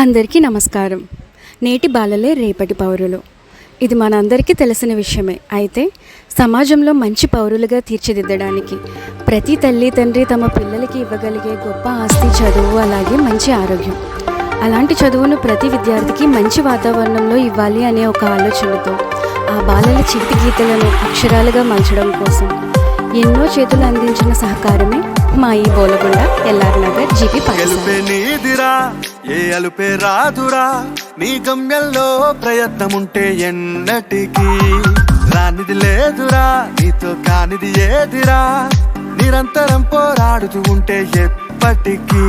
అందరికీ నమస్కారం. నేటి బాలలే రేపటి పౌరులు. ఇది మనందరికీ తెలిసిన విషయమే. అయితే సమాజంలో మంచి పౌరులుగా తీర్చిదిద్దడానికి ప్రతి తల్లి తండ్రి తమ పిల్లలకి ఇవ్వగలిగే గొప్ప ఆస్తి చదువు అలాగే మంచి ఆరోగ్యం. అలాంటి చదువును ప్రతి విద్యార్థికి మంచి వాతావరణంలో ఇవ్వాలి అనే ఒక ఆలోచనతో ఆ బాలల చిట్టి గీతలను అక్షరాలుగా మలచడం కోసం ఎన్నో చేతులు అందించిన సహకారమే మా ఈ బోలగుండ ఎల్ఆర్ నగర్ జీపీ నీదిరా ఏ అలుపే రాదురా? నీ గమ్యంలో ప్రయత్నముంటే ఎన్నటికీ రానిది లేదురా నీతో కానిది ఏదిరా? నిరంతరం పోరాడుతూ ఉంటే ఎప్పటికీ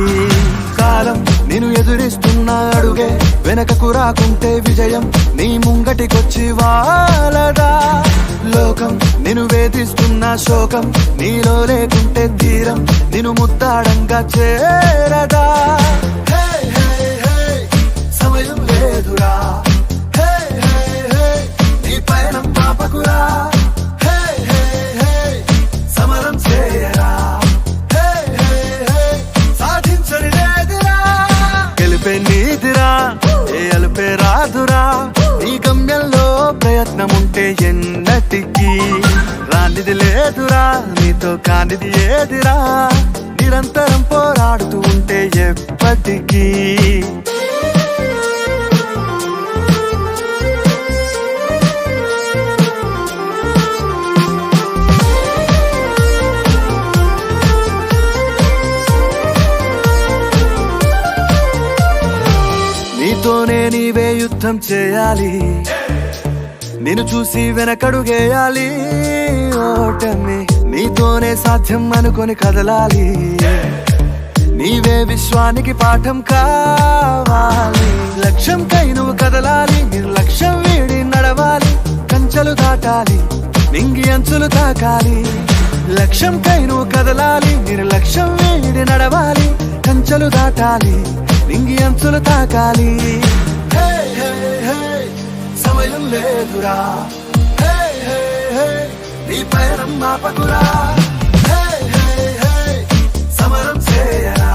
కాలం నేను ఎదురిస్తున్న అడుగే. వెనకకు రాకుంటే విజయం నీ ముంగటికొచ్చి వాలదా. లోకం నేను వేధిస్తున్న శోకం నీలో లేకుంటే తీరం నిన్ను ముద్దాడంగా చేరదా. సమయం లేదురా. నీతో కానిది ఏదిరా? నిరంతరం పోరాడుతూ ఉంటే ఎప్పటికీ. నీతోనే నీవే యుద్ధం చేయాలి. నిన్ను చూసి వెనకడుగేయాలి. ఓటమి నీతోనే సాధ్యం అనుకొని కదలాలి. నీవే విశ్వానికి పాఠం కావాలి. లక్ష్యం కై నువ్వు కదలాలి నిర్లక్ష్యం వీడి నడవాలి. కంచెలు దాటాలి నింగి అంచులు తాకాలి. లక్ష్యం కై నువ్వు కదలాలి నిర్లక్ష్యం వీడి నడవాలి. కంచెలు దాటాలి నింగి అంచులు తాకాలి. హే, సమయం లేదురా. హే, నీ మాపకురా సమరం చేయరా.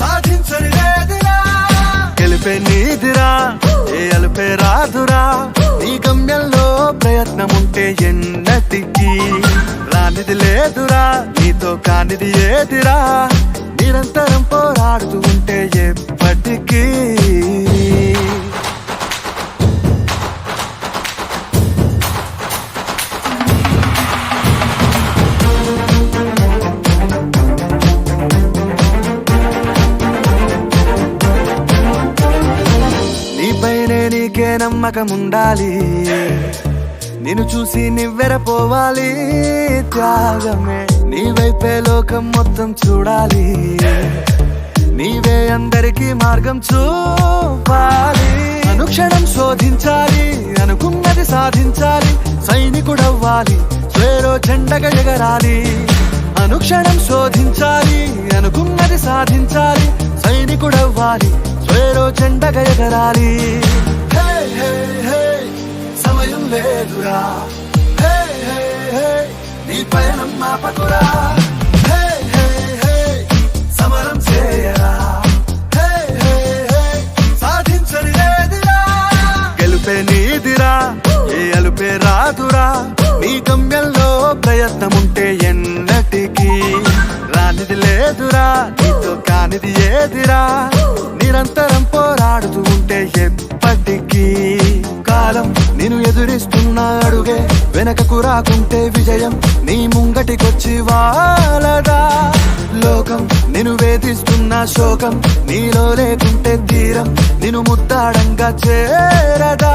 సాధించని లేదురా. గెలిపే నీదిరా ఏ అలుపే రాదురా. నీ గమ్యంలో ప్రయత్నముంటే ఎన్నటికీ రానిది లేదురా నీతో కానిది ఏదిరా. నిరంతరం పోరాడుతూ ఉంటే ఎప్పటికీ నమ్మకం ఉండాలి నిన్ను చూసి నివ్వెరపోవాలి. త్యాగమే. నీ వైపే లోకం మొత్తం చూడాలి. నీవే అందరికీ మార్గం చూపాలి. అనుక్షణం శోధించాలి. అనుకున్నది సాధించాలి. సైనికుడవ్వాలి. స్వేరో చెండగా ఎగరాలి. అనుక్షణం శోధించాలి. అనుకున్నది సాధించాలి. సైనికుడవ్వాలి. స్వేరో చెండగా ఎగరాలి. లేదురా. నీ పయనం మాపకురా సమరం చేయరా. సాధించని లేదురా. గెలుపే నీదిరా ఏ అలుపే రాదురా. నీ గమ్యంలో ప్రయత్నముంటే ఎన్నటికీ రానిది లేదురా నీతో కానిది ఏదిరా. నిరంతరం పోరాడుతూ ఉంటే ఎప్పటికీ కాలం నేను ఎదురిస్తున్న అడుగే వెనకకు రాకుంటే విజయం నీ ముంగటికొచ్చి వాలదా. లోకం నేను వేధిస్తున్న శోకం నీలో లేకుంటే తీరం నేను ముద్దాడంగా చేరదా.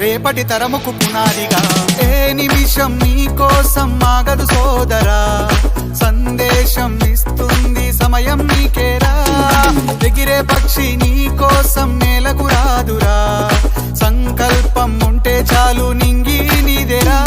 రేపటి తరముకు పునాదిగా. ఏ నిమిషం నీ కోసం ఆగదు సోదరా. సందేశం ఇస్తుంది సమయం నీకేరా. ఎగిరే పక్షి నీ కోసం నేలకు రాదురా. సంకల్పం ఉంటే చాలు నింగి నీదేరా.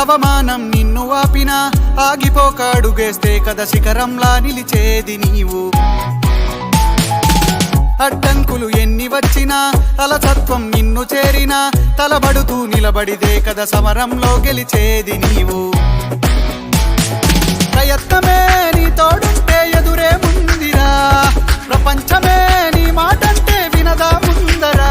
అవమానం నిన్ను ఆపినా ఆగిపోక అడుగేస్తే కథ శిఖరంలా నిలిచేది నీవు. అడ్డంకులు ఎన్ని వచ్చినా అలసత్వం నిన్ను చేరినా తలబడుతూ నిలబడిదే కథ సమరంలో గెలిచేది నీవు. ప్రయత్నమే నీ తోడుంటే ఎదురే ముందిరా ప్రపంచమే నీ మాటంటే వినదా ముందరా.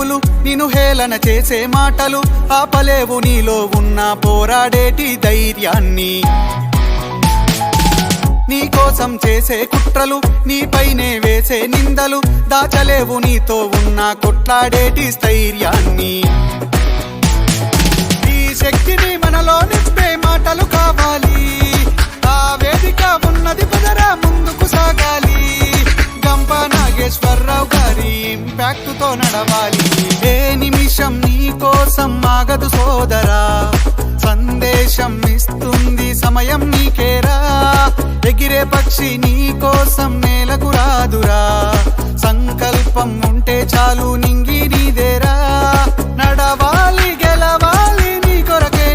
విసిరే నిన్ను హేళన చేసే మాటలు ఆపలేవు నీలో ఉన్న పోరాడేటి ధైర్యాన్ని. నీ కోసం చేసే కుట్రలు నీపైనే వేసే నిందలు దాచలేవు నీతో ఉన్న కొట్లాడేటి స్థైర్యాన్ని. ఈ శక్తిని మనలో నింపే మాటలు కావాలి. ఆ వేదిక ఉన్నది పదరా ముందుకు సాగాలి. గంప నాగేశ్వరరావు గారి ఇంపాక్ట్ నడవాలి. ఏ నిమిషం నీ కోసం ఆగదు సోదరా. సందేశం ఇస్తుంది సమయం నీకేరా. ఎగిరే పక్షి నీ కోసం నేలకు రాదురా. సంకల్పం ఉంటే చాలు నింగి నీదేరా. నడవాలి గెలవాలి నీ కొరకే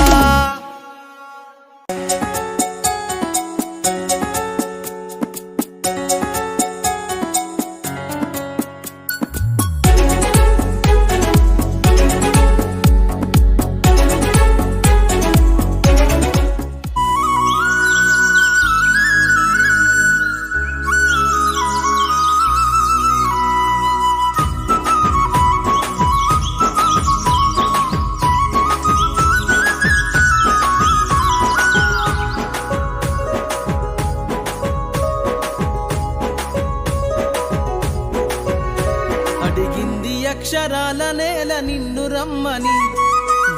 నిన్ను రమ్మని.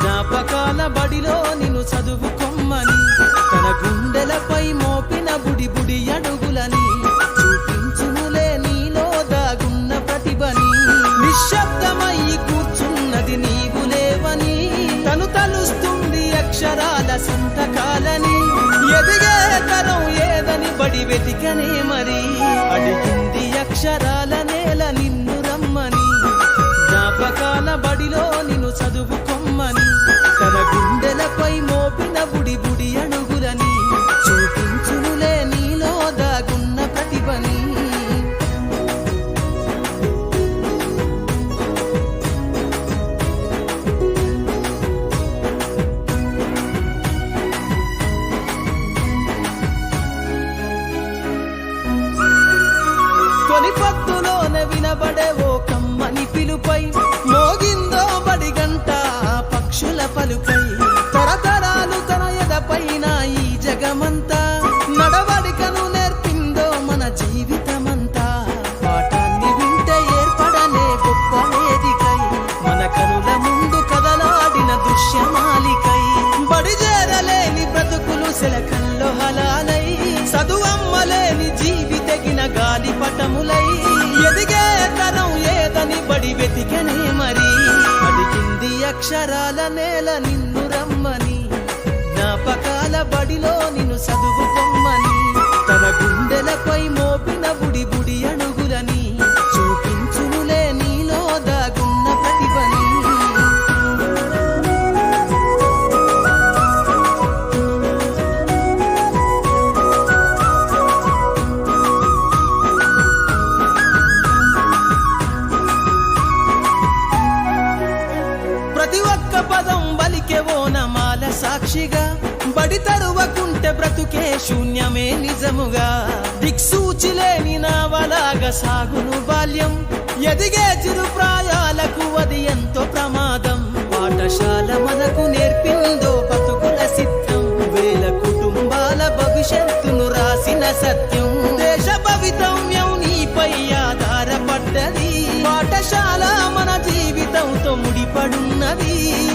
జ్ఞాపకాల బడిలో నిన్ను చదువుకొమ్మని. తన గుండెలపై మోపిన బుడి బుడి అడుగులని. చూపించుములే నీలో దాగున్న ప్రతిభని. నిశ్శబ్దమై కూర్చున్నది నీవు లేవని. తను తలుస్తుంది అక్షరాల సంతకాలని. ఎదిగే తరం ఏదని బడి వెతికనే మరి. అడిగింది అక్షరాల నేల నిన్ను బడిలో నిన్ను చదువుకొమ్మని తన గుండెలపై మోపిన బుడి బుడి అడుగులని పలుకై తరతరాలు తన ఎదపైన ఈ జగమంతా. నడవడికను నేర్పిందో మన జీవితమంతా. పాఠాన్ని వింటే ఏర్పడలే గొప్ప వేదికై. మన కనుల ముందు కదలాడిన దృశ్యమాలికై. బడిజేరలేని బ్రతుకులు శిలకల్లో హలాలై. చదువమ్మలేని జీవితగిన గాలి పటములై ఎదిగే అక్షరాల నేల నిన్ను రమ్మని. జ్ఞాపకాల బడిలో నిన్ను చదువుకొమ్మని. తన గుండెలపై మోపిన బుడి బుడి అణుగులని. బ్రతుకే శూన్యమే నిజముగా. దిక్సూచి లేని నావలాగా సాగును బాల్యం. ఎదిగే చిరు ప్రాయాలకు అది ఎంతో ప్రమాదం. పాఠశాల మనకు నేర్పిందో బతుకుల సిద్ధం. వేల కుటుంబాల భవిష్యత్తును రాసిన సత్యం. దేశ భవితవ్యం నీపై ఆధారపడ్డది. పాఠశాల మన జీవితంతో ముడిపడున్నది.